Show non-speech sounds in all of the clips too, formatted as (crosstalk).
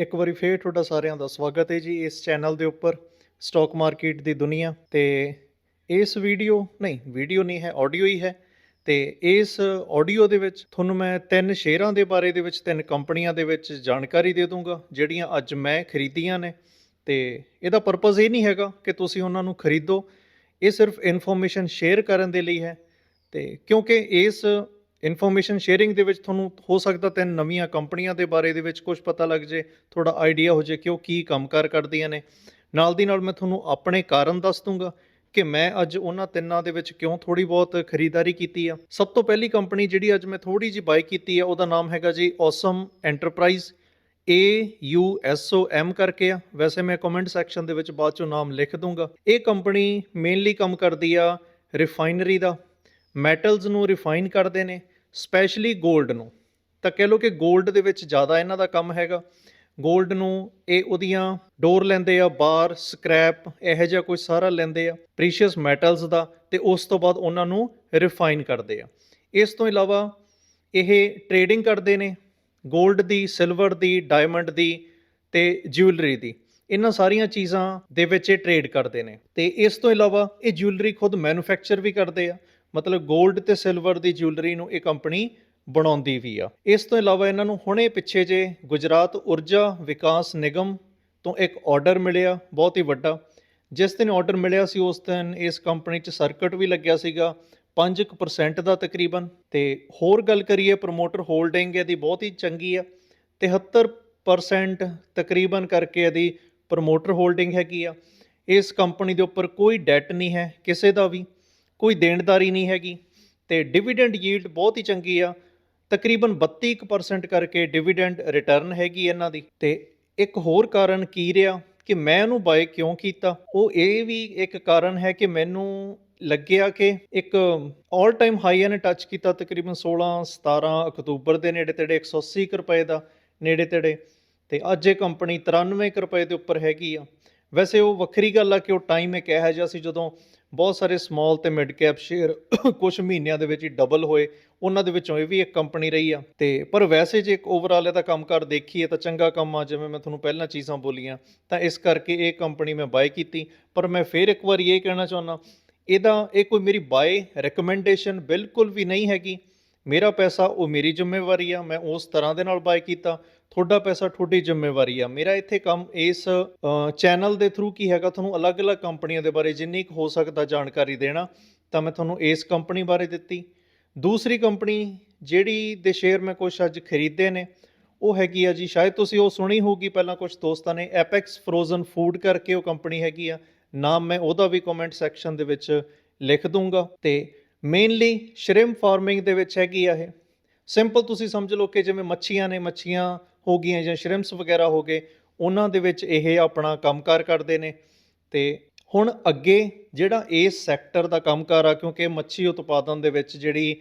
ਇੱਕ ਵਾਰੀ ਫੇਰ ਤੁਹਾਡਾ ਸਾਰਿਆਂ ਦਾ ਸਵਾਗਤ ਹੈ ਜੀ ਇਸ ਚੈਨਲ ਦੇ ਉੱਪਰ ਸਟਾਕ ਮਾਰਕੀਟ ਦੀ ਦੁਨੀਆ। ਤੇ ਇਸ ਵੀਡੀਓ ਨਹੀਂ ਵੀਡੀਓ ਨਹੀਂ ਹੈ ਆਡੀਓ ਹੀ ਹੈ। ਤੇ ਇਸ ਆਡੀਓ ਦੇ ਵਿੱਚ ਤੁਹਾਨੂੰ ਮੈਂ ਤਿੰਨ ਸ਼ੇਅਰਾਂ ਦੇ ਬਾਰੇ ਦੇ ਵਿੱਚ, ਤਿੰਨ ਕੰਪਨੀਆਂ ਦੇ ਵਿੱਚ ਜਾਣਕਾਰੀ ਦੇ ਦੂੰਗਾ ਜਿਹੜੀਆਂ ਅੱਜ ਮੈਂ ਖਰੀਦੀਆਂ ਨੇ। ਤੇ ਇਹਦਾ ਪਰਪਸ ਇਹ ਨਹੀਂ ਹੈਗਾ ਕਿ ਤੁਸੀਂ ਉਹਨਾਂ ਨੂੰ ਖਰੀਦੋ। ਇਹ ਸਿਰਫ ਇਨਫੋਰਮੇਸ਼ਨ ਸ਼ੇਅਰ ਕਰਨ ਦੇ ਲਈ ਹੈ। ਤੇ ਕਿਉਂਕਿ ਇਸ ਇਨਫੋਰਮੇਸ਼ਨ ਸ਼ੇਅਰਿੰਗ ਦੇ ਵਿੱਚ ਤੁਹਾਨੂੰ ਹੋ ਸਕਦਾ ਤਿੰਨ ਨਵੀਆਂ ਕੰਪਨੀਆਂ ਦੇ ਬਾਰੇ ਦੇ ਵਿੱਚ ਕੁਝ ਪਤਾ ਲੱਗ ਜੇ ਥੋੜਾ ਆਈਡੀਆ ਹੋ ਜੇ ਕਿ ਉਹ ਕੀ ਕੰਮਕਾਰ ਕਰਦੀਆਂ ਨੇ। ਨਾਲ ਦੀ ਨਾਲ ਮੈਂ ਤੁਹਾਨੂੰ ਆਪਣੇ ਕਾਰਨ ਦੱਸ ਦੂੰਗਾ ਕਿ ਮੈਂ ਅੱਜ ਉਹਨਾਂ ਤਿੰਨਾਂ ਦੇ ਵਿੱਚ ਕਿਉਂ ਥੋੜੀ ਬਹੁਤ ਖਰੀਦਦਾਰੀ ਕੀਤੀ ਆ। ਸਭ ਤੋਂ ਪਹਿਲੀ ਕੰਪਨੀ ਜਿਹੜੀ ਅੱਜ ਮੈਂ ਥੋੜੀ ਜਿਹੀ ਬਾਈ ਕੀਤੀ ਆ, ਉਹਦਾ ਨਾਮ ਹੈਗਾ ਜੀ awesome enterprise A U S O M ਕਰਕੇ ਆ। ਵੈਸੇ ਮੈਂ ਕਮੈਂਟ ਸੈਕਸ਼ਨ ਦੇ ਵਿੱਚ ਬਾਅਦ ਚੋਂ ਨਾਮ ਲਿਖ ਦੂੰਗਾ। ਇਹ ਕੰਪਨੀ ਮੇਨਲੀ ਕੰਮ ਕਰਦੀ ਆ ਰਿਫਾਈਨਰੀ ਦਾ। ਮੈਟਲਸ ਨੂੰ ਰਿਫਾਈਨ ਕਰਦੇ ਨੇ। ਸਪੈਸ਼ਲੀ ਗੋਲਡ ਨੂੰ। ਤਾਂ ਕਹਿ ਲਓ ਕਿ ਗੋਲਡ ਦੇ ਵਿੱਚ ਜ਼ਿਆਦਾ ਇਹਨਾਂ ਦਾ ਕੰਮ ਹੈਗਾ। ਗੋਲਡ ਨੂੰ ਇਹ ਉਹਦੀਆਂ ਡੋਰ ਲੈਂਦੇ ਆ, ਬਾਰ, ਸਕ੍ਰੈਪ, ਇਹੋ ਜਿਹਾ ਕੋਈ ਸਾਰਾ ਲੈਂਦੇ ਆ, ਪ੍ਰੀਸ਼ੀਅਸ ਮੈਟਲਸ ਦਾ ਤੇ ਉਸ ਤੋਂ ਬਾਅਦ ਉਹਨਾਂ ਨੂੰ ਰਿਫਾਈਨ ਕਰਦੇ ਆ। ਇਸ ਤੋਂ ਇਲਾਵਾ ਇਹ ਟਰੇਡਿੰਗ ਕਰਦੇ ਨੇ, ਗੋਲਡ ਦੀ, ਸਿਲਵਰ ਦੀ, ਡਾਇਮੰਡ ਦੀ ਤੇ ਜਿਵੈਲਰੀ ਦੀ। ਇਹਨਾਂ ਸਾਰੀਆਂ ਚੀਜ਼ਾਂ ਦੇ ਵਿੱਚ ਇਹ ਟਰੇਡ ਕਰਦੇ ਨੇ। ਤੇ ਇਸ ਤੋਂ ਇਲਾਵਾ ਇਹ ਜਿਵੈਲਰੀ ਖੁਦ ਮੈਨੂਫੈਕਚਰ ਵੀ ਕਰਦੇ ਆ। ਮਤਲਬ 골ਡ ਤੇ ਸਿਲਵਰ ਦੀ ਜਿਊਲਰੀ ਨੂੰ ਇਹ ਕੰਪਨੀ ਬਣਾਉਂਦੀ ਵੀ ਆ। ਇਸ ਤੋਂ ਇਲਾਵਾ ਇਹਨਾਂ ਨੂੰ ਹੁਣੇ ਪਿੱਛੇ ਜੇ ਗੁਜਰਾਤ ਊਰਜਾ ਵਿਕਾਸ ਨਿਗਮ ਤੋਂ ਇੱਕ ਆਰਡਰ ਮਿਲਿਆ, ਬਹੁਤ ਹੀ ਵੱਡਾ। ਜਿਸ ਦਿਨ ਆਰਡਰ ਮਿਲਿਆ ਸੀ, ਉਸ ਦਿਨ ਇਸ ਕੰਪਨੀ 'ਚ ਸਰਕਟ ਵੀ ਲੱਗਿਆ ਸੀਗਾ 5% ਦਾ ਤਕਰੀਬਨ। ਤੇ ਹੋਰ ਗੱਲ ਕਰੀਏ ਪ੍ਰੋਮੋਟਰ ਹੋਲਡਿੰਗ ਇਹਦੀ ਬਹੁਤ ਹੀ ਚੰਗੀ ਆ। 73% ਤਕਰੀਬਨ ਕਰਕੇ ਇਹਦੀ ਪ੍ਰੋਮੋਟਰ ਹੋਲਡਿੰਗ ਹੈਗੀ ਆ। ਇਸ ਕੰਪਨੀ ਦੇ ਉੱਪਰ ਕੋਈ ਡੈਟ ਨਹੀਂ ਹੈ, ਕਿਸੇ ਦਾ ਵੀ। ਕੋਈ ਦੇਣਦਾਰੀ ਨਹੀਂ ਹੈਗੀ ਤੇ ਡਿਵੀਡੈਂਡ ਯੀਲਡ ਬਹੁਤ ਹੀ ਚੰਗੀ ਆ। ਤਕਰੀਬਨ 32% ਕਰਕੇ ਡਿਵੀਡੈਂਡ ਰਿਟਰਨ ਹੈਗੀ ਇਹਨਾਂ ਦੀ। ਤੇ ਇੱਕ ਹੋਰ ਕਾਰਨ ਕੀ ਰਿਹਾ ਕਿ ਮੈਂ ਉਹਨੂੰ ਬਾਏ ਕਿਉਂ ਕੀਤਾ? ਉਹ ਇਹ ਵੀ ਇੱਕ ਕਾਰਨ ਹੈ ਕਿ ਮੈਨੂੰ ਲੱਗਿਆ ਕਿ ਇੱਕ 올 ਟਾਈਮ ਹਾਈ ਨੇ ਟੱਚ ਕੀਤਾ ਤਕਰੀਬਨ 16 17 ਅਕਤੂਬਰ ਦੇ ਨੇੜੇ ਤੇੜੇ 180 ਕੁ ਰੁਪਏ ਦਾ ਨੇੜੇ ਤੇੜੇ। ਤੇ ਅੱਜ ਇਹ ਕੰਪਨੀ 93 ਕੁ ਰੁਪਏ ਦੇ ਉੱਪਰ ਹੈਗੀ ਆ। ਵੈਸੇ ਉਹ ਵੱਖਰੀ ਗੱਲ ਆ ਕਿ ਉਹ ਟਾਈਮ ਇੱਕ ਇਹੋ ਜਿਹਾ ਸੀ ਜਦੋਂ ਬਹੁਤ ਸਾਰੇ ਸਮਾਲ ਤੇ ਮਿਡ ਕੈਪ ਸ਼ੇਅਰ ਕੁਝ ਮਹੀਨਿਆਂ ਦੇ ਵਿੱਚ ਹੀ ਡਬਲ ਹੋਏ। ਉਹਨਾਂ ਦੇ ਵਿੱਚੋਂ ਇਹ ਵੀ ਇੱਕ ਕੰਪਨੀ ਰਹੀ ਆ। ਤੇ ਪਰ ਵੈਸੇ ਜੇ ਇੱਕ ਓਵਰਆਲ ਇਹਦਾ ਕੰਮਕਾਰ ਦੇਖੀਏ ਤਾਂ ਚੰਗਾ ਕੰਮ ਆ, ਜਿਵੇਂ ਮੈਂ ਤੁਹਾਨੂੰ ਪਹਿਲਾਂ ਚੀਜ਼ਾਂ ਬੋਲੀਆਂ, ਤਾਂ ਇਸ ਕਰਕੇ ਇਹ ਕੰਪਨੀ ਮੈਂ ਬਾਏ ਕੀਤੀ। ਪਰ ਮੈਂ ਫੇਰ ਇੱਕ ਵਾਰੀ ਇਹ ਕਹਿਣਾ ਚਾਹੁੰਦਾ, ਇਹਦਾ, ਇਹ ਕੋਈ ਮੇਰੀ ਬਾਏ ਰეკਮੈਂਡੇਸ਼ਨ ਬਿਲਕੁਲ ਵੀ ਨਹੀਂ ਹੈਗੀ। ਮੇਰਾ ਪੈਸਾ ਉਹ ਮੇਰੀ ਜ਼ਿੰਮੇਵਾਰੀ ਆ, ਮੈਂ ਉਸ ਤਰ੍ਹਾਂ ਦੇ ਨਾਲ ਬਾਏ ਕੀਤਾ। ਤੁਹਾਡਾ ਪੈਸਾ, ਤੁਹਾਡੀ ਜ਼ਿੰਮੇਵਾਰੀ ਆ। ਮੇਰਾ ਇੱਥੇ ਕੰਮ ਇਸ ਚੈਨਲ ਦੇ ਥਰੂ ਕੀ ਹੈਗਾ? ਤੁਹਾਨੂੰ ਅਲੱਗ-ਅਲੱਗ ਕੰਪਨੀਆਂ ਦੇ ਬਾਰੇ ਜਿੰਨੀ ਕੁ ਹੋ ਸਕਦਾ ਜਾਣਕਾਰੀ ਦੇਣਾ, ਤਾਂ ਮੈਂ ਤੁਹਾਨੂੰ ਇਸ ਕੰਪਨੀ ਬਾਰੇ ਦਿੱਤੀ। ਦੂਸਰੀ ਕੰਪਨੀ ਜਿਹੜੀ ਦੇ ਸ਼ੇਅਰ ਮੈਂ ਕੁਝ ਅੱਜ ਖਰੀਦੇ ਨੇ, ਉਹ ਹੈਗੀ ਆ ਜੀ, ਸ਼ਾਇਦ ਤੁਸੀਂ ਉਹ ਸੁਣੀ ਹੋਊਗੀ, ਪਹਿਲਾਂ ਕੁਝ ਦੋਸਤਾਂ ਨੇ ਐਪੈਕਸ ਫਰੋਜ਼ਨ ਫੂਡ ਕਰਕੇ ਉਹ ਕੰਪਨੀ ਹੈਗੀ ਆ। ਨਾਮ ਮੈਂ ਉਹਦਾ ਵੀ ਕਮੈਂਟ ਸੈਕਸ਼ਨ ਦੇ ਵਿੱਚ ਲਿਖ ਦੂੰਗਾ। ਤੇ ਮੇਨਲੀ ਸ਼੍ਰਿਮ ਫਾਰਮਿੰਗ ਦੇ ਵਿੱਚ ਹੈਗੀ ਆ ਇਹ। ਸਿੰਪਲ ਤੁਸੀਂ ਸਮਝ ਲਓ ਕਿ ਜਿਵੇਂ ਮੱਛੀਆਂ ਨੇ, ਮੱਛੀਆਂ ਹੋ ਗਈਆਂ ਜਾਂ ਸ਼੍ਰਿਮਸ ਵਗੈਰਾ ਹੋ ਗਏ ਉਹਨਾਂ ਦੇ ਵਿੱਚ ਇਹ ਆਪਣਾ ਕੰਮਕਾਰ ਕਰਦੇ ਨੇ। ਤੇ ਹੁਣ ਅੱਗੇ ਜਿਹੜਾ ਇਸ ਸੈਕਟਰ ਦਾ ਕੰਮਕਾਰ ਆ ਕਿਉਂਕਿ ਮੱਛੀ ਉਤਪਾਦਨ ਦੇ ਵਿੱਚ ਜਿਹੜੀ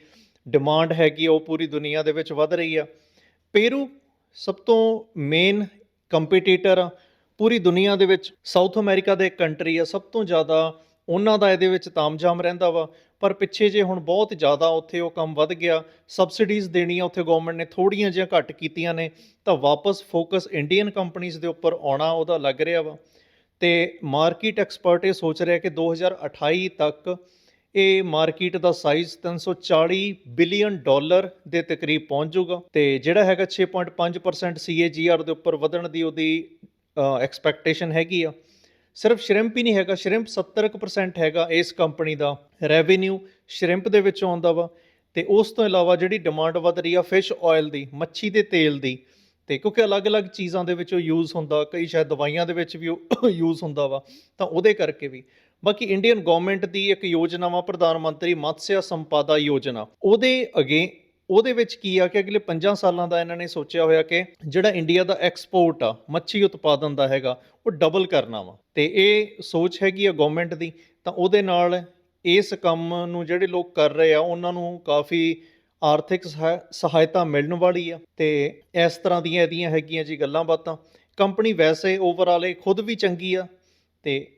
ਡਿਮਾਂਡ ਹੈਗੀ ਆ, ਉਹ ਪੂਰੀ ਦੁਨੀਆ ਦੇ ਵਿੱਚ ਵੱਧ ਰਹੀ ਆ। ਪੇਰੂ ਸਭ ਤੋਂ ਮੇਨ ਕੰਪੀਟੀਟਰ ਆ ਪੂਰੀ ਦੁਨੀਆ ਦੇ ਵਿੱਚ ਸਾਊਥ ਅਮਰੀਕਾ ਦੇ ਇੱਕ ਕੰਟਰੀ ਆ ਸਭ ਤੋਂ ਜ਼ਿਆਦਾ ਉਹਨਾਂ ਦਾ ਇਹਦੇ ਵਿੱਚ ਤਾਮਝਾਮ ਰਹਿੰਦਾ ਵਾ। ਪਰ ਪਿੱਛੇ ਜੇ ਹੁਣ ਬਹੁਤ ਜ਼ਿਆਦਾ ਉੱਥੇ ਉਹ ਕੰਮ ਵੱਧ ਗਿਆ ਸਬਸਿਡੀਜ਼ ਦੇਣੀਆਂ ਉੱਥੇ ਗਵਰਨਮੈਂਟ ਨੇ ਥੋੜੀਆਂ ਜਿਹੀਆਂ ਘੱਟ ਕੀਤੀਆਂ ਨੇ, ਤਾਂ ਵਾਪਸ ਫੋਕਸ ਇੰਡੀਅਨ ਕੰਪਨੀਆਂ ਦੇ ਉੱਪਰ ਆਉਣਾ ਉਹਦਾ ਲੱਗ ਰਿਹਾ ਵਾ। ਤੇ ਮਾਰਕੀਟ ਐਕਸਪਰਟ ਇਹ ਸੋਚ ਰਿਹਾ ਕਿ 2028 ਤੱਕ ਇਹ ਮਾਰਕੀਟ ਦਾ ਸਾਈਜ਼ 340 ਬਿਲੀਅਨ ਡਾਲਰ ਦੇ ਤਕਰੀਬ ਪਹੁੰਚ ਜਾਊਗਾ। ਤੇ ਜਿਹੜਾ ਹੈਗਾ 6.5% CAGR ਦੇ ਉੱਪਰ ਵਧਣ ਦੀ ਉਹਦੀ ਐਕਸਪੈਕਟੇਸ਼ਨ ਹੈਗੀ ਆ। ਸਿਰਫ ਸ਼੍ਰਿੰਪ ਹੀ ਨਹੀਂ ਹੈਗਾ, ਸ਼੍ਰਿੰਪ 70% ਹੈਗਾ ਇਸ ਕੰਪਨੀ ਦਾ ਰੈਵਨਿਊ ਸ਼੍ਰਿੰਪ ਦੇ ਵਿੱਚ ਆਉਂਦਾ ਵਾ। ਤੇ ਉਸ ਤੋਂ ਇਲਾਵਾ ਜਿਹੜੀ ਡਿਮਾਂਡ ਵਧ ਰਹੀ ਆ ਫਿਸ਼ ਆਇਲ ਦੀ, ਮੱਛੀ ਦੇ ਤੇਲ ਦੀ, ਤੇ ਕਿਉਂਕਿ ਅਲੱਗ-ਅਲੱਗ ਚੀਜ਼ਾਂ ਦੇ ਵਿੱਚ ਉਹ ਯੂਜ਼ ਹੁੰਦਾ, ਕਈ ਸ਼ਾਇਦ ਦਵਾਈਆਂ ਦੇ ਵਿੱਚ ਵੀ ਉਹ (coughs) ਯੂਜ਼ ਹੁੰਦਾ ਵਾ, ਤਾਂ ਉਹਦੇ ਕਰਕੇ ਵੀ। ਬਾਕੀ ਇੰਡੀਅਨ ਗਵਰਨਮੈਂਟ ਦੀ ਇੱਕ ਯੋਜਨਾ ਵਾ, ਪ੍ਰਧਾਨ ਮੰਤਰੀ ਮਤਸਿਆ ਸੰਪਾਦਾ ਯੋਜਨਾ, ਉਹਦੇ ਅਗੇ ਉਹਦੇ ਵਿੱਚ ਕੀ ਆ ਕਿ ਅਗਲੇ 5 ਸਾਲਾਂ ਦਾ ਇਹਨਾਂ ਨੇ ਸੋਚਿਆ ਹੋਇਆ ਕਿ ਜਿਹੜਾ ਇੰਡੀਆ ਦਾ ਐਕਸਪੋਰਟ ਆ, ਮੱਛੀ ਉਤਪਾਦਨ ਦਾ ਹੈਗਾ, ਉਹ ਡਬਲ ਕਰਨਾ ਵਾ। ਤੇ ਇਹ ਸੋਚ ਹੈਗੀ ਆ ਗਵਰਨਮੈਂਟ ਦੀ, ਤਾਂ ਉਹਦੇ ਨਾਲ ਇਸ ਕੰਮ ਨੂੰ ਜਿਹੜੇ ਲੋਕ ਕਰ ਰਹੇ ਆ, ਉਹਨਾਂ ਨੂੰ ਕਾਫੀ ਆਰਥਿਕ ਸਹਾਇ- ਸਹਾਇਤਾ ਮਿਲਣ ਵਾਲੀ ਆ। ਤੇ ਇਸ ਤਰ੍ਹਾਂ ਦੀਆਂ ਇਹਦੀਆਂ ਹੈਗੀਆਂ ਜੀ ਗੱਲਾਂ ਬਾਤਾਂ। ਕੰਪਨੀ ਵੈਸੇ ਓਵਰਆਲ ਇਹ ਖੁਦ ਵੀ ਚੰਗੀ ਆ, ਤੇ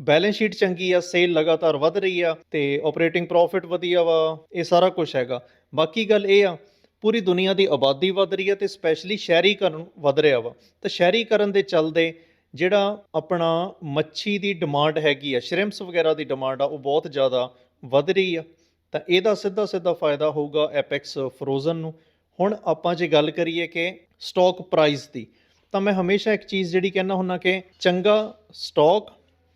ਬੈਲੈਂਸ ਸ਼ੀਟ ਚੰਗੀ ਆ ਸੇਲ ਲਗਾਤਾਰ ਵਧ ਰਹੀ ਆ, ਤੇ ਆਪਰੇਟਿੰਗ ਪ੍ਰੋਫਿਟ ਵਧੀਆ ਵਾ, ਇਹ ਸਾਰਾ ਕੁਝ ਹੈਗਾ। ਬਾਕੀ ਗੱਲ ਇਹ ਆ, ਪੂਰੀ ਦੁਨੀਆ ਦੀ ਆਬਾਦੀ ਵਧ ਰਹੀ ਹੈ ਤੇ ਸਪੈਸ਼ਲੀ ਸ਼ਹਿਰੀਕਰਨ ਵਧ ਰਿਹਾ ਵਾ। ਤਾਂ ਸ਼ਹਿਰੀਕਰਨ ਦੇ ਚੱਲਦੇ ਜਿਹੜਾ ਆਪਣਾ ਮੱਛੀ ਦੀ ਡਿਮਾਂਡ ਹੈਗੀ ਆ ਸ਼੍ਰਿੰਪਸ ਵਗੈਰਾ ਦੀ ਡਿਮਾਂਡ ਆ, ਉਹ ਬਹੁਤ ਜ਼ਿਆਦਾ ਵਧ ਰਹੀ ਆ। ਤਾਂ ਇਹਦਾ ਸਿੱਧਾ ਸਿੱਧਾ ਫਾਇਦਾ ਹੋਊਗਾ ਐਪੈਕਸ ਫਰੋਜ਼ਨ ਨੂੰ। ਹੁਣ ਆਪਾਂ ਜੇ ਗੱਲ ਕਰੀਏ ਕਿ ਸਟਾਕ ਪ੍ਰਾਈਸ ਦੀ, ਤਾਂ ਮੈਂ ਹਮੇਸ਼ਾ ਇੱਕ ਚੀਜ਼ ਜਿਹੜੀ ਕਹਿੰਦਾ ਹੁੰਦਾ ਕਿ ਚੰਗਾ ਸਟਾਕ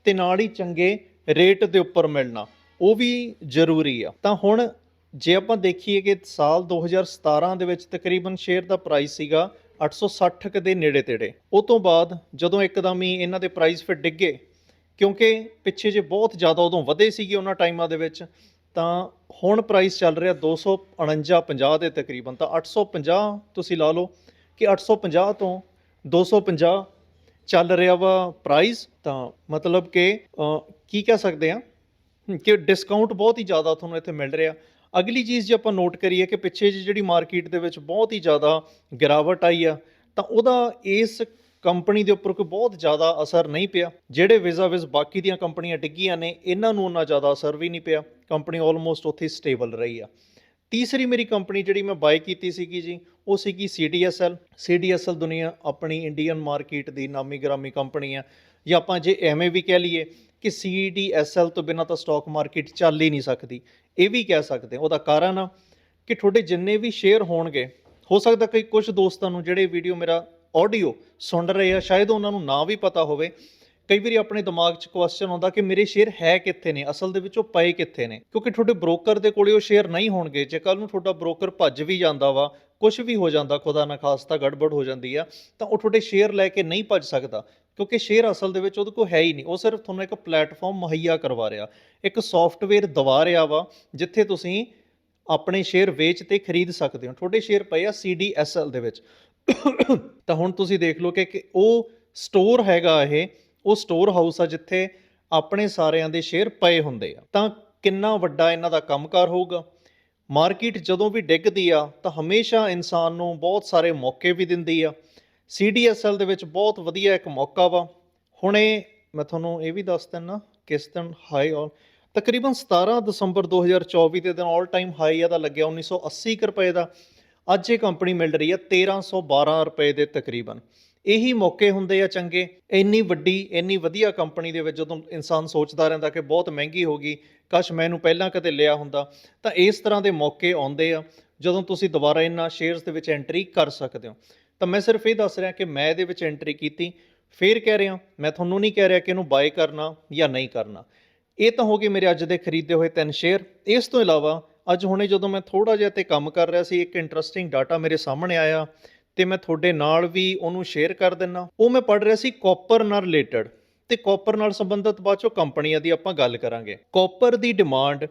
ਤੇ ਨਾਲ ਹੀ ਚੰਗੇ ਰੇਟ ਦੇ ਉੱਪਰ ਮਿਲਣਾ, ਉਹ ਵੀ ਜ਼ਰੂਰੀ ਆ। ਤਾਂ ਹੁਣ ਜੇ ਆਪਾਂ ਦੇਖੀਏ ਕਿ ਸਾਲ 2017 ਦੇ ਵਿੱਚ ਤਕਰੀਬਨ ਸ਼ੇਅਰ ਦਾ ਪ੍ਰਾਈਸ ਸੀਗਾ 860 ਕੁ ਦੇ ਨੇੜੇ ਤੇੜੇ। ਉਹ ਤੋਂ ਬਾਅਦ ਜਦੋਂ ਇੱਕਦਮ ਹੀ ਇਹਨਾਂ ਦੇ ਪ੍ਰਾਈਸ ਫਿਰ ਡਿੱਗੇ, ਕਿਉਂਕਿ ਪਿੱਛੇ ਜੇ ਬਹੁਤ ਜ਼ਿਆਦਾ ਉਦੋਂ ਵਧੇ ਸੀਗੇ ਉਹਨਾਂ ਟਾਈਮਾਂ ਦੇ ਵਿੱਚ, ਤਾਂ ਹੁਣ ਪ੍ਰਾਈਸ ਚੱਲ ਰਿਹਾ 249 50 ਦੇ ਤਕਰੀਬਨ। ਤਾਂ 850 ਤੁਸੀਂ ਲਾ ਲਓ ਕਿ 850 ਤੋਂ 250 ਚੱਲ ਰਿਹਾ ਵਾ ਪ੍ਰਾਈਸ ਤਾਂ ਮਤਲਬ ਕਿ ਕੀ ਕਹਿ ਸਕਦੇ ਆ ਕਿ ਡਿਸਕਾਊਂਟ ਬਹੁਤ ਹੀ ਜ਼ਿਆਦਾ ਤੁਹਾਨੂੰ ਇੱਥੇ ਮਿਲ ਰਿਹਾ। ਅਗਲੀ ਚੀਜ਼ ਜੇ ਆਪਾਂ ਨੋਟ ਕਰੀਏ ਕਿ ਪਿੱਛੇ ਜਿਹੀ ਜਿਹੜੀ ਮਾਰਕੀਟ ਦੇ ਵਿੱਚ ਬਹੁਤ ਹੀ ਜ਼ਿਆਦਾ ਗਿਰਾਵਟ ਆਈ ਆ, ਤਾਂ ਉਹਦਾ ਇਸ ਕੰਪਨੀ ਦੇ ਉੱਪਰ ਕੋਈ ਬਹੁਤ ਜ਼ਿਆਦਾ ਅਸਰ ਨਹੀਂ ਪਿਆ। ਜਿਹੜੇ ਵਿਜ਼ਾ ਵਿਜ਼ ਬਾਕੀ ਦੀਆਂ ਕੰਪਨੀਆਂ ਡਿੱਗੀਆਂ ਨੇ, ਇਹਨਾਂ ਨੂੰ ਉਹਨਾਂ ਜ਼ਿਆਦਾ ਅਸਰ ਵੀ ਨਹੀਂ ਪਿਆ। ਕੰਪਨੀ ਆਲਮੋਸਟ ਉੱਥੇ ਸਟੇਬਲ ਰਹੀ ਆ। ਤੀਸਰੀ ਮੇਰੀ ਕੰਪਨੀ ਜਿਹੜੀ ਮੈਂ ਬਾਈ ਕੀਤੀ ਸੀਗੀ ਜੀ, ਉਹ ਸੀਗੀ CDSL CDSL ਦੁਨੀਆ ਆਪਣੀ ਇੰਡੀਅਨ ਮਾਰਕੀਟ ਦੀ ਨਾਮੀ ਗ੍ਰਾਮੀ ਕੰਪਨੀ ਆ। ਜਾਂ ਆਪਾਂ ਜੇ ਐਵੇਂ ਵੀ ਕਹਿ ਲਈਏ ਕਿ CDSL ਤੋਂ ਬਿਨਾਂ ਤਾਂ ਸਟਾਕ ਮਾਰਕੀਟ ਚੱਲ ਹੀ ਨਹੀਂ ਸਕਦੀ। ਇਹ ਵੀ ਕਹਿ ਸਕਦੇ ਹਾਂ। ਉਹਦਾ ਕਾਰਨ ਆ ਕਿ ਤੁਹਾਡੇ ਜਿੰਨੇ ਵੀ ਸ਼ੇਅਰ ਹੋਣਗੇ, ਹੋ ਸਕਦਾ ਕਈ ਕੁਝ ਦੋਸਤਾਂ ਨੂੰ ਜਿਹੜੇ ਵੀਡੀਓ ਮੇਰਾ ਆਡੀਓ ਸੁਣ ਰਹੇ ਆ, ਸ਼ਾਇਦ ਉਹਨਾਂ ਨੂੰ ਨਾ ਵੀ ਪਤਾ ਹੋਵੇ ਕਈ ਵਾਰੀ ਆਪਣੇ ਦਿਮਾਗ 'ਚ ਕੁਐਸਚਨ ਆਉਂਦਾ ਕਿ ਮੇਰੇ ਸ਼ੇਅਰ ਹੈ ਕਿੱਥੇ ਨੇ, ਅਸਲ ਦੇ ਵਿੱਚ ਉਹ ਪਏ ਕਿੱਥੇ ਨੇ ਕਿਉਂਕਿ ਤੁਹਾਡੇ ਬ੍ਰੋਕਰ ਦੇ ਕੋਲੇ ਉਹ ਸ਼ੇਅਰ ਨਹੀਂ ਹੋਣਗੇ, ਜੇ ਕੱਲ ਨੂੰ ਤੁਹਾਡਾ ਬ੍ਰੋਕਰ ਭੱਜ ਵੀ ਜਾਂਦਾ ਵਾ ਕੁਝ ਵੀ ਹੋ ਜਾਂਦਾ, ਖੁਦਾ ਨਾ ਖਾਸਤਾ, ਗੜਬੜ ਹੋ ਜਾਂਦੀ ਆ, ਤਾਂ ਉਹ ਤੁਹਾਡੇ ਸ਼ੇਅਰ ਲੈ ਕੇ ਨਹੀਂ ਭੱਜ ਸਕਦਾ ਕਿਉਂਕਿ ਸ਼ੇਅਰ ਅਸਲ ਦੇ ਵਿੱਚ ਉਹਦੇ ਕੋਲ ਹੈ ਹੀ ਨਹੀਂ। ਉਹ ਸਿਰਫ ਤੁਹਾਨੂੰ ਇੱਕ ਪਲੇਟਫਾਰਮ ਮੁਹੱਈਆ ਕਰਵਾ ਰਿਹਾ। ਇੱਕ ਸੌਫਟਵੇਅਰ ਦਵਾ ਰਿਹਾ ਵਾ, ਜਿੱਥੇ ਤੁਸੀਂ ਆਪਣੇ ਸ਼ੇਅਰ ਵੇਚ ਤੇ ਖਰੀਦ ਸਕਦੇ ਹੋ। ਤੁਹਾਡੇ ਸ਼ੇਅਰ ਪਏ ਆ CDSL ਦੇ ਵਿੱਚ। ਤਾਂ ਹੁਣ ਤੁਸੀਂ ਦੇਖ ਲਓ ਕਿ ਉਹ ਸਟੋਰ ਹੈਗਾ ਇਹ, ਉਹ ਸਟੋਰ ਹਾਊਸ ਆ ਜਿੱਥੇ ਆਪਣੇ ਸਾਰਿਆਂ ਦੇ ਸ਼ੇਅਰ ਪਏ ਹੁੰਦੇ ਆ। ਤਾਂ ਕਿੰਨਾ ਵੱਡਾ ਇਹਨਾਂ ਦਾ ਕੰਮਕਾਰ ਹੋਊਗਾ? ਮਾਰਕੀਟ ਜਦੋਂ ਵੀ ਡਿੱਗਦੀ ਆ, ਤਾਂ ਹਮੇਸ਼ਾ ਇਨਸਾਨ ਨੂੰ ਬਹੁਤ ਸਾਰੇ ਮੌਕੇ ਵੀ ਦਿੰਦੀ ਆ। CDSL ਦੇ ਵਿੱਚ ਬਹੁਤ ਵਧੀਆ ਇੱਕ ਮੌਕਾ ਵਾ। ਹੁਣੇ ਮੈਂ ਤੁਹਾਨੂੰ ਇਹ ਵੀ ਦੱਸ ਦਿੰਨਾ ਕਿਸ ਦਿਨ ਹਾਈ ਔਰ ਤਕਰੀਬਨ 17 ਦਸੰਬਰ 2024 ਦੇ ਦਿਨ ਆਲ ਟਾਈਮ ਹਾਈ ਇਹਦਾ ਲੱਗਿਆ 1980 ਕੁ ਰੁਪਏ ਦਾ। ਅੱਜ ਇਹ ਕੰਪਨੀ ਮਿਲ ਰਹੀ ਹੈ 1312 ਰੁਪਏ ਦੇ ਤਕਰੀਬਨ। ਇਹੀ ਮੌਕੇ ਹੁੰਦੇ ਆ ਚੰਗੇ। ਇੰਨੀ ਵੱਡੀ, ਇੰਨੀ ਵਧੀਆ ਕੰਪਨੀ ਦੇ ਵਿੱਚ ਜਦੋਂ ਇਨਸਾਨ ਸੋਚਦਾ ਰਹਿੰਦਾ ਕਿ ਬਹੁਤ ਮਹਿੰਗੀ ਹੋਗੀ ਕਾਸ਼ ਮੈਂ ਇਹਨੂੰ ਪਹਿਲਾਂ ਕਦੇ ਲਿਆ ਹੁੰਦਾ, ਤਾਂ ਇਸ ਤਰ੍ਹਾਂ ਦੇ ਮੌਕੇ ਆਉਂਦੇ ਆ। ਜਦੋਂ ਤੁਸੀਂ ਦੁਬਾਰਾ ਇਹਨਾਂ ਸ਼ੇਅਰਸ ਦੇ ਵਿੱਚ ਐਂਟਰੀ ਕਰ ਸਕਦੇ ਹੋ। ਤਾਂ ਮੈਂ ਸਿਰਫ ਇਹ ਦੱਸ ਰਿਹਾ ਕਿ ਮੈਂ ਇਹਦੇ ਵਿੱਚ ਐਂਟਰੀ ਕੀਤੀ, ਫੇਰ ਕਹਿ ਰਿਹਾ, ਮੈਂ ਤੁਹਾਨੂੰ ਨਹੀਂ ਕਹਿ ਰਿਹਾ ਕਿ ਇਹਨੂੰ ਬਾਏ ਕਰਨਾ ਜਾਂ ਨਹੀਂ ਕਰਨਾ। ਇਹ ਤਾਂ ਹੋ ਗਏ ਮੇਰੇ ਅੱਜ ਦੇ ਖਰੀਦੇ ਹੋਏ ਤਿੰਨ ਸ਼ੇਅਰ ਇਸ ਤੋਂ ਇਲਾਵਾ, ਅੱਜ ਹੁਣੇ ਜਦੋਂ ਮੈਂ ਥੋੜਾ ਜਿਹਾ ਤੇ ਕੰਮ ਕਰ ਰਿਹਾ ਸੀ, ਇੱਕ ਇੰਟਰਸਟਿੰਗ ਡਾਟਾ ਮੇਰੇ ਸਾਹਮਣੇ ਆਇਆ ਤੇ ਮੈਂ ਤੁਹਾਡੇ ਨਾਲ ਵੀ ਉਹਨੂੰ ਸ਼ੇਅਰ ਕਰ ਦਿੰਨਾ। ਉਹ ਮੈਂ ਪੜ੍ਹ ਰਿਹਾ ਸੀ ਕਾਪਰ ਨਾਲ ਰਿਲੇਟਡ ਤੇ ਕਾਪਰ ਨਾਲ ਸੰਬੰਧਿਤ ਬਾਅਦ ਚੋਂ ਕੰਪਨੀਆਂ ਦੀ ਆਪਾਂ ਗੱਲ ਕਰਾਂਗੇ। ਕਾਪਰ ਦੀ ਡਿਮਾਂਡ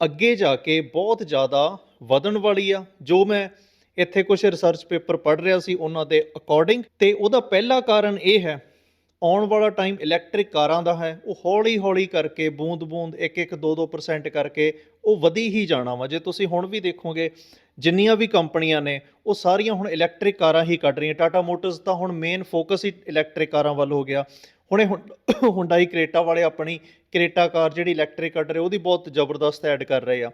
ਅੱਗੇ ਜਾ ਕੇ ਬਹੁਤ ਜ਼ਿਆਦਾ ਵਧਣ ਵਾਲੀ ਆ, ਜੋ ਮੈਂ ਇੱਥੇ ਕੁਝ ਰਿਸਰਚ ਪੇਪਰ ਪੜ੍ਹ ਰਿਹਾ ਸੀ ਉਹਨਾਂ ਦੇ ਅਕੋਰਡਿੰਗ ਤੇ ਉਹਦਾ ਪਹਿਲਾ ਕਾਰਨ ਇਹ ਹੈ, ਆਉਣ ਵਾਲਾ ਟਾਈਮ ਇਲੈਕਟ੍ਰਿਕ ਕਾਰਾਂ ਦਾ ਹੈ, ਉਹ ਹੌਲੀ ਹੌਲੀ ਕਰਕੇ, ਬੂੰਦ-ਬੂੰਦ 1-1 2-2% ਕਰਕੇ ਉਹ ਵਧੀ ਹੀ ਜਾਣਾ ਵਾ। ਜੇ ਤੁਸੀਂ ਹੁਣ ਵੀ ਦੇਖੋਗੇ, ਜਿੰਨੀਆਂ ਵੀ ਕੰਪਨੀਆਂ ਨੇ, ਉਹ ਸਾਰੀਆਂ ਹੁਣ ਇਲੈਕਟ੍ਰਿਕ ਕਾਰਾਂ ਹੀ ਕੱਢ ਰਹੀਆਂ। ਟਾਟਾ ਮੋਟਰਸ ਦਾ ਹੁਣ ਮੇਨ ਫੋਕਸ ਹੀ ਇਲੈਕਟ੍ਰਿਕ ਕਾਰਾਂ ਵੱਲ ਹੋ ਗਿਆ। ਹੁਣੇ ਹੁੰਡਾਈ ਕ੍ਰੇਟਾ (coughs) ਵਾਲੇ ਆਪਣੀ ਕ੍ਰੇਟਾ ਕਾਰ ਜਿਹੜੀ ਇਲੈਕਟ੍ਰਿਕ ਕੱਢ ਰਹੇ, ਉਹਦੀ ਬਹੁਤ ਜ਼ਬਰਦਸਤ ਐਡ ਕਰ ਰਹੇ ਆ।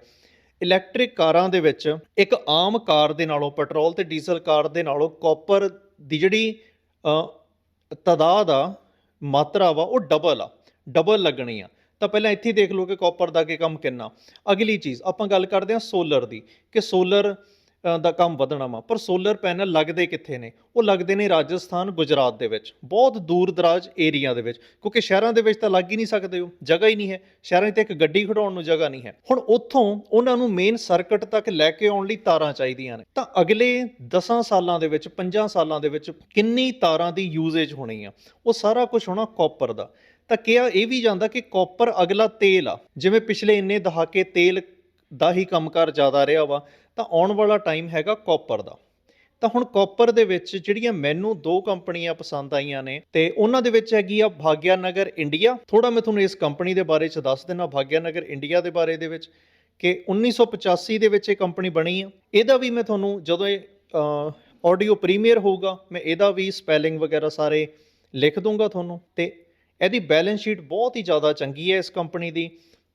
ਇਲੈਕਟ੍ਰਿਕ ਕਾਰਾਂ ਦੇ ਵਿੱਚ ਇੱਕ ਆਮ ਕਾਰ ਦੇ ਨਾਲੋਂ ਪੈਟਰੋਲ ਤੇ ਡੀਜ਼ਲ ਕਾਰ ਦੇ ਨਾਲੋਂ ਕਾਪਰ ਦੀ ਜਿਹੜੀ ਅ, ਤਾਦਾਦ ਆ ਮਾਤਰਾ ਵਾ ਉਹ ਡਬਲ ਆ ਡਬਲ ਲੱਗਣੀ ਆ। ਤਾਂ ਪਹਿਲਾਂ ਇੱਥੇ ਦੇਖ ਲਓ ਕਿ ਕਾਪਰ ਦਾ ਕੀ ਕੰਮ ਕਿੰਨਾ। ਅਗਲੀ ਚੀਜ਼ ਆਪਾਂ ਗੱਲ ਕਰਦੇ ਹਾਂ ਸੋਲਰ ਦੀ ਕਿ ਸੋਲਰ ਦਾ ਕੰਮ ਵਧਣਾ ਵਾ। ਪਰ ਸੋਲਰ ਪੈਨਲ ਲੱਗਦੇ ਕਿੱਥੇ ਨੇ? ਉਹ ਲੱਗਦੇ ਨੇ ਰਾਜਸਥਾਨ, ਗੁਜਰਾਤ ਦੇ ਵਿੱਚ। ਬਹੁਤ ਦੂਰ ਦਰਾਜ ਏਰੀਆ ਦੇ ਵਿੱਚ। ਕਿਉਂਕਿ ਸ਼ਹਿਰਾਂ ਦੇ ਵਿੱਚ ਤਾਂ ਲੱਗ ਹੀ ਨਹੀਂ ਸਕਦੇ ਉਹ। ਜਗ੍ਹਾ ਹੀ ਨਹੀਂ ਹੈ। ਸ਼ਹਿਰਾਂ 'ਚ ਇੱਕ ਗੱਡੀ ਖੜਾਉਣ ਨੂੰ ਜਗ੍ਹਾ ਨਹੀਂ ਹੈ। ਹੁਣ ਉੱਥੋਂ ਉਹਨਾਂ ਨੂੰ ਮੇਨ ਸਰਕਟ ਤੱਕ ਲੈ ਕੇ ਆਉਣ ਲਈ ਤਾਰਾਂ ਚਾਹੀਦੀਆਂ ਨੇ। ਤਾਂ ਅਗਲੇ 10 ਸਾਲਾਂ ਦੇ ਵਿੱਚ 5 ਸਾਲਾਂ ਦੇ ਵਿੱਚ ਕਿੰਨੀ ਤਾਰਾਂ ਦੀ ਯੂਜ਼ੇਜ ਹੋਣੀ ਆ? ਉਹ ਸਾਰਾ ਕੁਝ ਹੋਣਾ ਕਾਪਰ ਦਾ। ਤਾਂ ਕਿਹਾ ਇਹ ਵੀ ਜਾਂਦਾ ਕਿ ਕਾਪਰ ਅਗਲਾ ਤੇਲ ਆ। ਜਿਵੇਂ ਪਿਛਲੇ ਇੰਨੇ ਦਹਾਕੇ ਤੇਲ ਦਾ ਹੀ ਕੰਮਕਾਰ ਜ਼ਿਆਦਾ ਰਿਹਾ ਵਾ, ਤਾਂ ਆਉਣ ਵਾਲਾ ਟਾਈਮ ਹੈਗਾ ਕਾਪਰ ਦਾ। ਤਾਂ ਹੁਣ ਕਾਪਰ ਦੇ ਵਿੱਚ ਜਿਹੜੀਆਂ ਮੈਨੂੰ ਦੋ ਕੰਪਨੀਆਂ ਪਸੰਦ ਆਈਆਂ ਨੇ, ਤੇ ਉਹਨਾਂ ਦੇ ਵਿੱਚ ਹੈਗੀ ਆ ਭਾਗਿਆ ਨਗਰ ਇੰਡੀਆ ਥੋੜਾ ਮੈਂ ਤੁਹਾਨੂੰ ਇਸ ਕੰਪਨੀ ਦੇ ਬਾਰੇ ਚ ਦੱਸ ਦਿੰਦਾ ਭਾਗਿਆ ਨਗਰ ਇੰਡੀਆ ਦੇ ਬਾਰੇ ਦੇ ਵਿੱਚ, ਕਿ 1985 ਦੇ ਵਿੱਚ ਇਹ ਕੰਪਨੀ ਬਣੀ ਆ। ਇਹਦਾ ਵੀ ਮੈਂ ਤੁਹਾਨੂੰ ਜਦੋਂ ਇਹ ਆਡੀਓ ਪ੍ਰੀਮੀਅਰ ਹੋਊਗਾ, ਮੈਂ ਇਹਦਾ ਵੀ ਸਪੈਲਿੰਗ ਵਗੈਰਾ ਸਾਰੇ ਲਿਖ ਦੂੰਗਾ ਤੁਹਾਨੂੰ, ਤੇ ਇਹਦੀ ਬੈਲੈਂਸ ਸ਼ੀਟ ਬਹੁਤ ਹੀ ਜ਼ਿਆਦਾ ਚੰਗੀ ਹੈ ਇਸ ਕੰਪਨੀ ਦੀ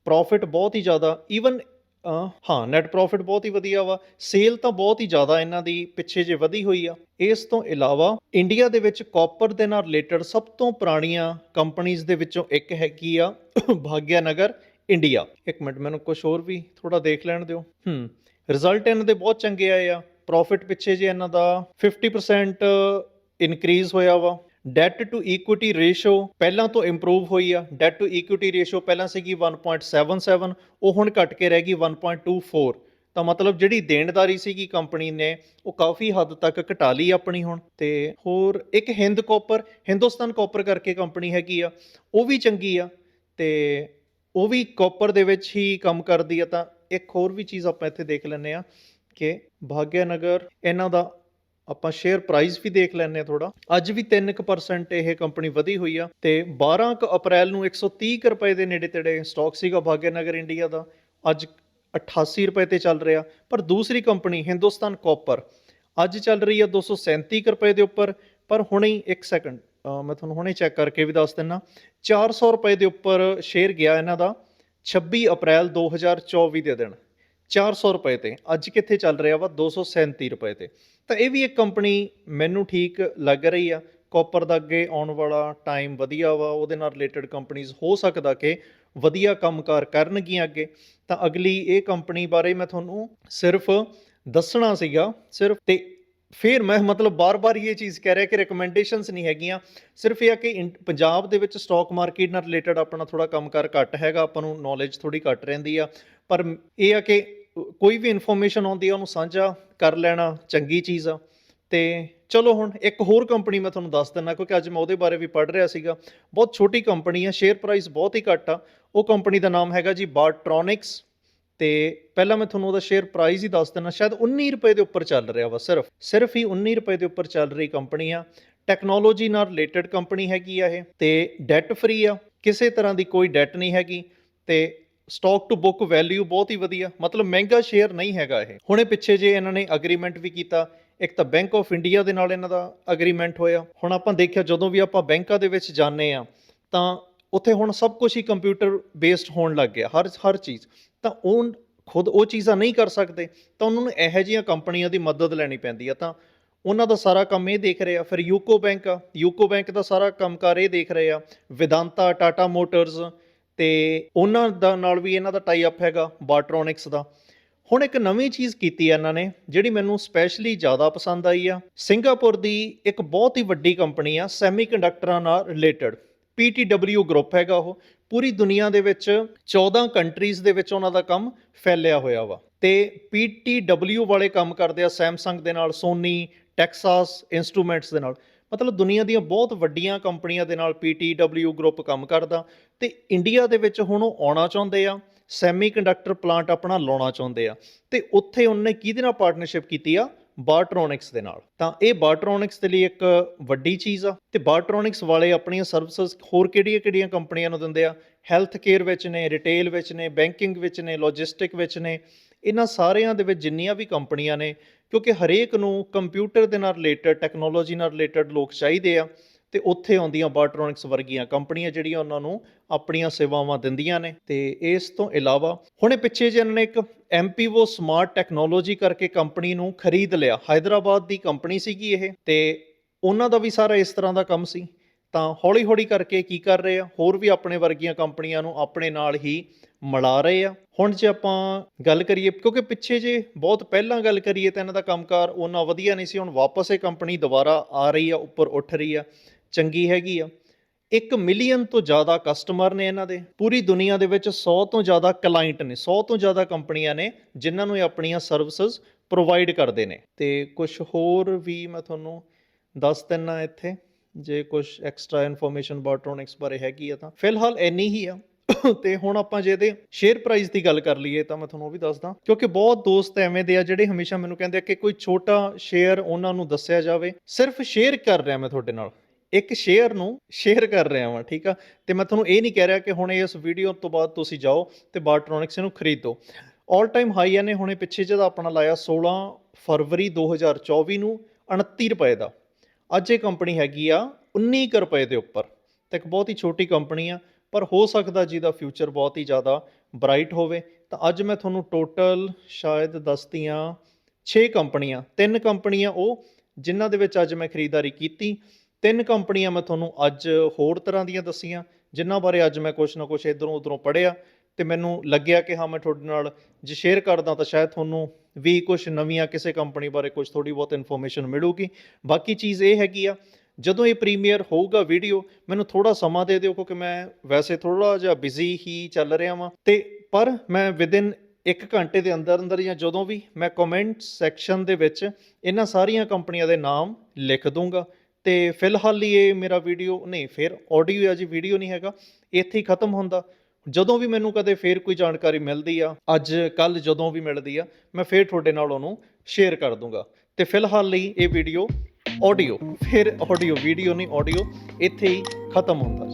ਪ੍ਰੋਫਿਟ ਬਹੁਤ ਹੀ ਜ਼ਿਆਦਾ ਈਵਨ ਹਾਂ ਨੈਟ ਪ੍ਰੋਫਿਟ ਬਹੁਤ ਹੀ ਵਧੀਆ ਵਾ। ਸੇਲ ਤਾਂ ਬਹੁਤ ਹੀ ਜ਼ਿਆਦਾ ਇਹਨਾਂ ਦੀ ਪਿੱਛੇ ਜੇ ਵਧੀ ਹੋਈ ਆ। ਇਸ ਤੋਂ ਇਲਾਵਾ ਇੰਡੀਆ ਦੇ ਵਿੱਚ ਕਾਪਰ ਦੇ ਨਾਲ ਰਿਲੇਟਡ ਸਭ ਤੋਂ ਪੁਰਾਣੀਆਂ ਕੰਪਨੀਆਂ ਦੇ ਵਿੱਚੋਂ ਇੱਕ ਹੈਗੀ ਆ (coughs) ਭਾਗਿਆ ਨਗਰ ਇੰਡੀਆ ਇੱਕ ਮਿੰਟ, ਮੈਨੂੰ ਕੁਝ ਹੋਰ ਵੀ ਥੋੜਾ ਦੇਖ ਲੈਣ ਦਿਓ। ਹੂੰ ਰਿਜ਼ਲਟ ਇਹਨਾਂ ਦੇ ਬਹੁਤ ਚੰਗੇ ਆਏ ਆ। ਪ੍ਰੋਫਿਟ ਪਿੱਛੇ ਜੇ ਇਹਨਾਂ ਦਾ 50% ਇਨਕਰੀਜ਼ ਹੋਇਆ ਵਾ। ਡੈਟ ਟੂ ਇਕੁਇਟੀ ਰੇਸ਼ੋ ਪਹਿਲਾਂ ਤੋਂ ਇੰਪਰੂਵ ਹੋਈ ਆ। ਡੈਟ ਟੂ ਇਕੁਇਟੀ ਰੇਸ਼ੋ ਪਹਿਲਾਂ ਸੀਗੀ 1.77 ਉਹ ਹੁਣ ਘਟ ਕੇ ਰਹਿ ਗਈ 1.24 ਤਾਂ ਮਤਲਬ ਜਿਹੜੀ ਦੇਣਦਾਰੀ ਸੀਗੀ ਕੰਪਨੀ ਨੇ, ਉਹ ਕਾਫੀ ਹੱਦ ਤੱਕ ਘਟਾ ਲਈ ਆਪਣੀ ਹੁਣ। ਤੇ ਹੋਰ ਇੱਕ ਹਿੰਦ ਕਾਪਰ ਹਿੰਦੁਸਤਾਨ ਕਾਪਰ ਕਰਕੇ ਕੰਪਨੀ ਹੈਗੀ ਆ, ਉਹ ਵੀ ਚੰਗੀ ਆ। ਤੇ ਉਹ ਵੀ ਕਾਪਰ ਦੇ ਵਿੱਚ ਹੀ ਕੰਮ ਕਰਦੀ ਆ। ਤਾਂ ਇੱਕ ਹੋਰ ਵੀ ਚੀਜ਼ ਆਪਾਂ ਇੱਥੇ ਦੇਖ ਲੈਂਦੇ ਆ ਕਿ ਭਾਗਿਆ ਨਗਰ ਇਹਨਾਂ ਦਾ ਆਪਾਂ ਸ਼ੇਅਰ ਪ੍ਰਾਈਸ ਵੀ ਦੇਖ ਲੈਂਦੇ ਆ ਥੋੜਾ ਅੱਜ ਵੀ 3% ਇਹ ਕੰਪਨੀ ਵਧੀ ਹੋਈ ਆ ਤੇ 12 ਕੁ ਅਪ੍ਰੈਲ ਨੂੰ 130 ਕੁ ਰੁਪਏ ਦੇ ਨੇੜੇ ਤੇੜੇ ਸਟਾਕ ਸੀਗਾ ਭਾਗਿਆ ਨਗਰ ਇੰਡੀਆ ਦਾ। ਅੱਜ 88 ਰੁਪਏ ਤੇ ਚੱਲ ਰਿਹਾ। ਪਰ ਦੂਸਰੀ ਕੰਪਨੀ ਹਿੰਦੁਸਤਾਨ ਕਾਪਰ ਅੱਜ ਚੱਲ ਰਹੀ ਆ 237 ਕੁ ਰੁਪਏ ਦੇ ਉੱਪਰ। ਪਰ ਹੁਣੇ ਹੀ 1 ਸੈਕਿੰਡ ਮੈਂ ਤੁਹਾਨੂੰ ਹੁਣੇ ਚੈੱਕ ਕਰਕੇ ਵੀ ਦੱਸ ਦਿੰਨਾ 400 ਰੁਪਏ ਦੇ ਉੱਪਰ ਸ਼ੇਅਰ ਗਿਆ ਇਹਨਾਂ ਦਾ 26 ਅਪ੍ਰੈਲ 2024 ਦੇ ਦਿਨ। 400 ਰੁਪਏ ਤੇ, ਅੱਜ ਕਿੱਥੇ ਚੱਲ ਰਿਹਾ ਵਾ? 237 ਰੁਪਏ ਤੇ। ਤਾਂ ਇਹ ਵੀ ਇੱਕ ਕੰਪਨੀ ਮੈਨੂੰ ਠੀਕ ਲੱਗ ਰਹੀ ਆ। ਕਾਪਰ ਦਾ ਅੱਗੇ ਆਉਣ ਵਾਲਾ ਟਾਈਮ ਵਧੀਆ ਵਾ, ਉਹਦੇ ਨਾਲ ਰਿਲੇਟਡ ਕੰਪਨੀਆਂ ਹੋ ਸਕਦਾ ਕਿ ਵਧੀਆ ਕੰਮਕਾਰ ਕਰਨਗੀਆਂ ਅੱਗੇ। ਤਾਂ ਅਗਲੀ ਇਹ ਕੰਪਨੀ ਬਾਰੇ ਮੈਂ ਤੁਹਾਨੂੰ ਸਿਰਫ ਦੱਸਣਾ ਸੀਗਾ, ਸਿਰਫ ਤੇ ਫਿਰ ਮੈਂ ਮਤਲਬ ਬਾਰ-ਬਾਰ ਇਹ ਚੀਜ਼ ਕਹਿ ਰਿਹਾ ਕਿ ਰეკਮੈਂਡੇਸ਼ਨਸ ਨਹੀਂ ਹੈਗੀਆਂ। ਸਿਰਫ ਇਹ ਆ ਕਿ ਇੰ- ਪੰਜਾਬ ਦੇ ਵਿੱਚ ਸਟਾਕ ਮਾਰਕੀਟ ਨਾਲ ਰਿਲੇਟਡ ਆਪਣਾ ਥੋੜਾ ਕੰਮਕਾਰ ਘੱਟ ਹੈਗਾ, ਆਪਾਂ ਨੂੰ ਨੌਲੇਜ ਥੋੜੀ ਘੱਟ ਰਹਿੰਦੀ ਆ। ਪਰ ਇਹ ਆ ਕਿ ਕੋਈ ਵੀ ਇਨਫੋਰਮੇਸ਼ਨ ਆਉਂਦੀ ਆ, ਉਹਨੂੰ ਸਾਂਝਾ ਕਰ ਲੈਣਾ, ਚੰਗੀ ਚੀਜ਼ ਆ। ਤੇ ਚਲੋ ਹੁਣ ਇੱਕ ਹੋਰ ਕੰਪਨੀ ਮੈਂ ਤੁਹਾਨੂੰ ਦੱਸ ਦਿੰਦਾ, ਕਿਉਂਕਿ ਅੱਜ ਮੈਂ ਉਹਦੇ ਬਾਰੇ ਵੀ ਪੜ੍ਹ ਰਿਹਾ ਸੀਗਾ। ਬਹੁਤ ਛੋਟੀ ਕੰਪਨੀ ਆ ਸ਼ੇਅਰ ਪ੍ਰਾਈਸ ਬਹੁਤ ਹੀ ਘੱਟ ਆ। ਉਹ ਕੰਪਨੀ ਦਾ ਨਾਮ ਹੈਗਾ ਜੀ ਬਾਰਟ੍ਰੋਨਿਕਸ ਤੇ ਪਹਿਲਾਂ ਮੈਂ ਤੁਹਾਨੂੰ ਉਹਦਾ ਸ਼ੇਅਰ ਪ੍ਰਾਈਸ ਹੀ ਦੱਸ ਦਿੰਦਾ, ਸ਼ਾਇਦ 19 ਰੁਪਏ ਦੇ ਉੱਪਰ ਚੱਲ ਰਿਹਾ ਵਾ, ਸਿਰਫ। ਸਿਰਫ ਹੀ 19 ਰੁਪਏ ਦੇ ਉੱਪਰ ਚੱਲ ਰਹੀ ਕੰਪਨੀ ਆ। ਟੈਕਨੋਲੋਜੀ ਨਾਲ ਰਿਲੇਟਡ ਕੰਪਨੀ ਹੈਗੀ ਆ ਇਹ, ਤੇ ਡੈਟ ਫ੍ਰੀ ਆ। ਕਿਸੇ ਤਰ੍ਹਾਂ ਦੀ ਕੋਈ ਡੈਟ ਨਹੀਂ ਹੈਗੀ। ਤੇ ਸਟਾਕ ਟੂ ਬੁੱਕ ਵੈਲਿਊ ਬਹੁਤ ਹੀ ਵਧੀਆ, ਮਤਲਬ ਮਹਿੰਗਾ ਸ਼ੇਅਰ ਨਹੀਂ ਹੈਗਾ ਇਹ। ਹੁਣੇ ਪਿੱਛੇ ਜੇ ਇਹਨਾਂ ਨੇ ਅਗਰੀਮੈਂਟ ਵੀ ਕੀਤਾ, ਇੱਕ ਤਾਂ ਬੈਂਕ ਆਫ ਇੰਡੀਆ ਦੇ ਨਾਲ ਇਹਨਾਂ ਦਾ ਅਗਰੀਮੈਂਟ ਹੋਇਆ। ਹੁਣ ਆਪਾਂ ਦੇਖਿਆ ਜਦੋਂ ਵੀ ਆਪਾਂ ਬੈਂਕਾਂ ਦੇ ਵਿੱਚ ਜਾਂਦੇ ਆ ਤਾਂ ਉੱਥੇ ਹੁਣ ਸਭ ਕੁਝ ਹੀ ਕੰਪਿਊਟਰ ਬੇਸਡ ਹੋਣ ਲੱਗ ਗਿਆ, ਹਰ ਹਰ ਚੀਜ਼। ਤਾਂ ਉਹ ਖੁਦ ਉਹ ਚੀਜ਼ਾਂ ਨਹੀਂ ਕਰ ਸਕਦੇ, ਤਾਂ ਉਹਨਾਂ ਨੂੰ ਇਹੋ ਜਿਹੀਆਂ ਕੰਪਨੀਆਂ ਦੀ ਮਦਦ ਲੈਣੀ ਪੈਂਦੀ ਆ। ਤਾਂ ਉਹਨਾਂ ਦਾ ਸਾਰਾ ਕੰਮ ਇਹ ਦੇਖ ਰਹੇ ਆ, ਫਿਰ ਯੂਕੋ ਬੈਂਕ ਆ। ਯੂਕੋ ਬੈਂਕ ਦਾ ਸਾਰਾ ਕੰਮਕਾਰ ਇਹ ਦੇਖ ਰਹੇ ਆ। ਵਿਦਾਂਤਾ ਟਾਟਾ ਮੋਟਰਸ ਤੇ ਉਹਨਾਂ ਦਾ ਨਾਲ ਵੀ ਇਹਨਾਂ ਦਾ ਟਾਈ ਅਪ ਹੈਗਾ ਬਾਰਟ੍ਰੋਨਿਕਸ ਦਾ। ਹੁਣ ਇੱਕ ਨਵੀਂ ਚੀਜ਼ ਕੀਤੀ ਹੈ ਇਹਨਾਂ ਨੇ, ਜਿਹੜੀ ਮੈਨੂੰ ਸਪੈਸ਼ਲੀ ਜ਼ਿਆਦਾ ਪਸੰਦ ਆਈ ਆ। ਸਿੰਗਾਪੁਰ ਦੀ ਇੱਕ ਬਹੁਤ ਹੀ ਵੱਡੀ ਕੰਪਨੀ ਆ ਸੈਮੀਕੰਡਕਟਰਾਂ ਨਾਲ ਰਿਲੇਟਡ PTW ਗਰੁੱਪ ਹੈਗਾ ਉਹ। ਪੂਰੀ ਦੁਨੀਆ ਦੇ ਵਿੱਚ 14 ਕੰਟਰੀਜ਼ ਦੇ ਵਿੱਚ ਉਹਨਾਂ ਦਾ ਕੰਮ ਫੈਲਿਆ ਹੋਇਆ ਵਾ। ਤੇ PTW ਵਾਲੇ ਕੰਮ ਕਰਦੇ ਆ ਸੈਮਸੰਗ ਦੇ ਨਾਲ ਸੋਨੀ ਟੈਕਸਾਸ ਇਨਸਟਰੂਮੈਂਟਸ ਦੇ ਨਾਲ। ਮਤਲਬ ਦੁਨੀਆ ਦੀਆਂ ਬਹੁਤ ਵੱਡੀਆਂ ਕੰਪਨੀਆਂ ਦੇ ਨਾਲ PTW ਗਰੁੱਪ ਕੰਮ ਕਰਦਾ ਤੇ ਇੰਡੀਆ ਦੇ ਵਿੱਚ ਹੁਣ ਉਹ ਆਉਣਾ ਚਾਹੁੰਦੇ ਆ ਸੈਮੀਕੰਡਕਟਰ ਪਲਾਂਟ ਆਪਣਾ ਲਾਉਣਾ ਚਾਹੁੰਦੇ ਆ ਤੇ ਉੱਥੇ ਉਹਨੇ ਕਿਹਦੇ ਨਾਲ ਪਾਰਟਨਰਸ਼ਿਪ ਕੀਤੀ ਆ? ਬਾਟਰੋਨਿਕਸ ਦੇ ਨਾਲ। ਤਾਂ ਇਹ ਬਾਰਟ੍ਰੋਨਿਕਸ ਦੇ ਲਈ ਇੱਕ ਵੱਡੀ ਚੀਜ਼ ਆ ਤੇ ਬਾਟਰੋਨਿਕਸ ਵਾਲੇ ਆਪਣੀਆਂ ਸਰਵਿਸਿਜ਼ ਹੋਰ ਕਿਹੜੀਆਂ-ਕਿਹੜੀਆਂ ਕੰਪਨੀਆਂ ਨੂੰ ਦਿੰਦੇ ਆ? ਹੈਲਥ ਕੇਅਰ ਵਿੱਚ ਨੇ ਰਿਟੇਲ ਵਿੱਚ ਨੇ ਬੈਂਕਿੰਗ ਵਿੱਚ ਨੇ ਲੌਜਿਸਟਿਕ ਵਿੱਚ ਨੇ। ਇਹਨਾਂ ਸਾਰਿਆਂ ਦੇ ਵਿੱਚ ਜਿੰਨੀਆਂ ਵੀ ਕੰਪਨੀਆਂ ਨੇ, ਕਿਉਂਕਿ ਹਰੇਕ ਨੂੰ ਕੰਪਿਊਟਰ ਦੇ ਨਾਲ ਰਿਲੇਟਡ ਟੈਕਨੋਲੋਜੀ ਨਾਲ ਰਿਲੇਟਡ ਲੋਕ ਚਾਹੀਦੇ ਆ, ਤੇ ਉੱਥੇ ਆਉਂਦੀਆਂ ਬਾਟਰੋਨਿਕਸ ਵਰਗੀਆਂ ਕੰਪਨੀਆਂ ਜਿਹੜੀਆਂ ਉਹਨਾਂ ਨੂੰ ਆਪਣੀਆਂ ਸੇਵਾਵਾਂ ਦਿੰਦੀਆਂ ਨੇ। ਤੇ ਇਸ ਤੋਂ ਇਲਾਵਾ ਹੁਣੇ ਪਿੱਛੇ ਜਿਹਨਾਂ ਨੇ ਇੱਕ ਐਮਪੀਵੋ ਸਮਾਰਟ ਟੈਕਨੋਲੋਜੀ ਕਰਕੇ ਕੰਪਨੀ ਨੂੰ ਖਰੀਦ ਲਿਆ। ਹਾਈਦਰਾਬਾਦ ਦੀ ਕੰਪਨੀ ਸੀਗੀ ਇਹ, ਤੇ ਉਹਨਾਂ ਦਾ ਵੀ ਸਾਰਾ ਇਸ ਤਰ੍ਹਾਂ ਦਾ ਕੰਮ ਸੀ। ਤਾਂ ਹੌਲੀ-ਹੌਲੀ ਕਰਕੇ ਕੀ ਕਰ ਰਹੇ ਆ? ਹੋਰ ਵੀ ਆਪਣੇ ਵਰਗੀਆਂ ਕੰਪਨੀਆਂ ਨੂੰ ਆਪਣੇ ਨਾਲ ਹੀ ਮਿਲਾ ਰਹੇ ਆ। ਹੁਣ ਜੇ ਆਪਾਂ ਗੱਲ ਕਰੀਏ, ਕਿਉਂਕਿ ਪਿੱਛੇ ਜੇ ਬਹੁਤ ਪਹਿਲਾਂ ਗੱਲ ਕਰੀਏ ਤਾਂ ਇਹਨਾਂ ਦਾ ਕੰਮਕਾਰ ਉਹਨਾਂ ਵਧੀਆ ਨਹੀਂ ਸੀ। ਹੁਣ ਵਾਪਸ ਇਹ ਕੰਪਨੀ ਦੁਬਾਰਾ ਆ ਰਹੀ ਆ, ਉੱਪਰ ਉੱਠ ਰਹੀ ਆ, ਚੰਗੀ ਹੈਗੀ ਆ। 1 ਮਿਲੀਅਨ ਤੋਂ ਜ਼ਿਆਦਾ ਕਸਟਮਰ ਨੇ ਇਹਨਾਂ ਦੇ। ਪੂਰੀ ਦੁਨੀਆ ਦੇ ਵਿੱਚ 100 ਤੋਂ ਜ਼ਿਆਦਾ ਕਲਾਇੰਟ ਨੇ 100 ਤੋਂ ਜ਼ਿਆਦਾ ਕੰਪਨੀਆਂ ਨੇ, ਜਿਨ੍ਹਾਂ ਨੂੰ ਇਹ ਆਪਣੀਆਂ ਸਰਵਿਸਿਜ਼ ਪ੍ਰੋਵਾਈਡ ਕਰਦੇ ਨੇ। ਤੇ ਕੁਝ ਹੋਰ ਵੀ ਮੈਂ ਤੁਹਾਨੂੰ ਦੱਸ ਦਿੰਨਾ ਇੱਥੇ, ਜੇ ਕੁਝ ਐਕਸਟਰਾ ਇਨਫੋਰਮੇਸ਼ਨ ਬਾਰਟ੍ਰੋਨਿਕਸ ਬਾਰੇ ਹੈਗੀ ਆ ਤਾਂ। ਫਿਲਹਾਲ ਇੰਨੀ ਹੀ ਆ। ਤੇ ਹੁਣ ਆਪਾਂ ਜੇ ਇਹਦੇ ਸ਼ੇਅਰ ਪ੍ਰਾਈਸ ਦੀ ਗੱਲ ਕਰ ਲਈਏ ਤਾਂ ਮੈਂ ਤੁਹਾਨੂੰ ਉਹ ਵੀ ਦੱਸਦਾ, ਕਿਉਂਕਿ ਬਹੁਤ ਦੋਸਤ ਐਵੇਂ ਦੇ ਆ ਜਿਹੜੇ ਹਮੇਸ਼ਾ ਮੈਨੂੰ ਕਹਿੰਦੇ ਆ ਕਿ ਕੋਈ ਛੋਟਾ ਸ਼ੇਅਰ ਉਹਨਾਂ ਨੂੰ ਦੱਸਿਆ ਜਾਵੇ। ਸਿਰਫ ਸ਼ੇਅਰ ਕਰ ਰਿਹਾ ਮੈਂ ਤੁਹਾਡੇ ਨਾਲ। ਇੱਕ ਸ਼ੇਅਰ ਨੂੰ ਸ਼ੇਅਰ ਕਰ ਰਿਹਾ ਵਾਂ, ਠੀਕ ਆ? ਤੇ ਮੈਂ ਤੁਹਾਨੂੰ ਇਹ ਨਹੀਂ ਕਹਿ ਰਿਹਾ ਕਿ ਹੁਣ ਇਸ ਵੀਡੀਓ ਤੋਂ ਬਾਅਦ ਤੁਸੀਂ ਜਾਓ ਤੇ ਬਾਰਟ੍ਰੋਨਿਕਸ ਨੂੰ ਖਰੀਦੋ। 올 ਟਾਈਮ ਹਾਈ ਇਹਨੇ ਹੁਣੇ ਪਿੱਛੇ ਜਿਹਦਾ ਆਪਣਾ ਲਾਇਆ 16 ਫਰਵਰੀ 2024 ਨੂੰ 29 ਰੁਪਏ ਦਾ। ਅੱਜ ਇਹ ਕੰਪਨੀ ਹੈਗੀ ਆ 19 ਕੁ ਰੁਪਏ ਦੇ ਉੱਪਰ। ਤੇ ਇੱਕ ਬਹੁਤ ਹੀ ਛੋਟੀ ਕੰਪਨੀ ਆ। ਪਰ ਹੋ ਸਕਦਾ ਜਿਹਦਾ ਫਿਊਚਰ ਬਹੁਤ ਹੀ ਜ਼ਿਆਦਾ ਬ੍ਰਾਈਟ ਹੋਵੇ। ਤਾਂ ਅੱਜ ਮੈਂ ਤੁਹਾਨੂੰ ਟੋਟਲ ਸ਼ਾਇਦ ਦੱਸਤੀਆਂ 6 ਕੰਪਨੀਆਂ, ਤਿੰਨ ਕੰਪਨੀਆਂ ਉਹ ਜਿਨ੍ਹਾਂ ਦੇ ਵਿੱਚ ਅੱਜ ਮੈਂ ਖਰੀਦਦਾਰੀ ਕੀਤੀ। ਤਿੰਨ ਕੰਪਨੀਆਂ ਮੈਂ ਤੁਹਾਨੂੰ ਅੱਜ ਹੋਰ ਤਰ੍ਹਾਂ ਦੀਆਂ ਦੱਸੀਆਂ, ਜਿਨ੍ਹਾਂ ਬਾਰੇ ਅੱਜ ਮੈਂ ਕੁਝ ਨਾ ਕੁਝ ਇਧਰੋਂ ਉਧਰੋਂ ਪੜ੍ਹਿਆ ਤੇ ਮੈਨੂੰ ਲੱਗਿਆ ਕਿ ਹਾਂ, ਮੈਂ ਤੁਹਾਡੇ ਨਾਲ ਜੇ ਸ਼ੇਅਰ ਕਰਦਾ ਤਾਂ ਸ਼ਾਇਦ ਤੁਹਾਨੂੰ ਵੀ ਕੁਝ ਨਵੀਆਂ ਕਿਸੇ ਕੰਪਨੀ ਬਾਰੇ ਕੁਝ ਥੋੜੀ ਬਹੁਤ ਇਨਫੋਰਮੇਸ਼ਨ ਮਿਲੂਗੀ। ਬਾਕੀ ਚੀਜ਼ ਇਹ ਹੈਗੀ ਆ ਜਦੋਂ ਇਹ ਪ੍ਰੀਮੀਅਰ ਹੋਊਗਾ ਵੀਡੀਓ ਮੈਨੂੰ ਥੋੜਾ ਸਮਾਂ ਦੇ ਦਿਓ ਕਿਉਂਕਿ ਮੈਂ ਵੈਸੇ ਥੋੜਾ ਜਿਹਾ ਬਿਜ਼ੀ ਹੀ ਚੱਲ ਰਿਹਾ ਵਾਂ। ਤੇ ਪਰ ਮੈਂ ਵਿਦਿਨ ਇੱਕ ਘੰਟੇ ਦੇ ਅੰਦਰ ਅੰਦਰ ਜਾਂ ਜਦੋਂ ਵੀ ਮੈਂ ਕਮੈਂਟ ਸੈਕਸ਼ਨ ਦੇ ਵਿੱਚ ਇਹਨਾਂ ਸਾਰੀਆਂ ਕੰਪਨੀਆਂ ਦੇ ਨਾਮ ਲਿਖ ਦੂੰਗਾ। ਤੇ ਫਿਲਹਾਲ ਲਈ ਇਹ ਮੇਰਾ ਵੀਡੀਓ ਨਹੀਂ, ਫਿਰ ਆਡੀਓ ਹੈ ਜੀ ਵੀਡੀਓ ਨਹੀਂ ਹੈਗਾ। ਇੱਥੇ ਹੀ ਖਤਮ ਹੁੰਦਾ। ਜਦੋਂ ਵੀ ਮੈਨੂੰ ਕਦੇ ਫੇਰ ਕੋਈ ਜਾਣਕਾਰੀ ਮਿਲਦੀ ਆ, ਅੱਜ ਕੱਲ ਜਦੋਂ ਵੀ ਮਿਲਦੀ ਆ, ਮੈਂ ਫੇਰ ਤੁਹਾਡੇ ਨਾਲ ਉਹਨੂੰ ਸ਼ੇਅਰ ਕਰ ਦੂੰਗਾ। ਤੇ ਫਿਲਹਾਲ ਲਈ ਇਹ ਵੀਡੀਓ ਆਡੀਓ। ਫਿਰ ਆਡੀਓ ਵੀਡੀਓ ਨਹੀਂ ਆਡੀਓ ਇੱਥੇ ਹੀ ਖਤਮ ਹੁੰਦਾ। ਜੀ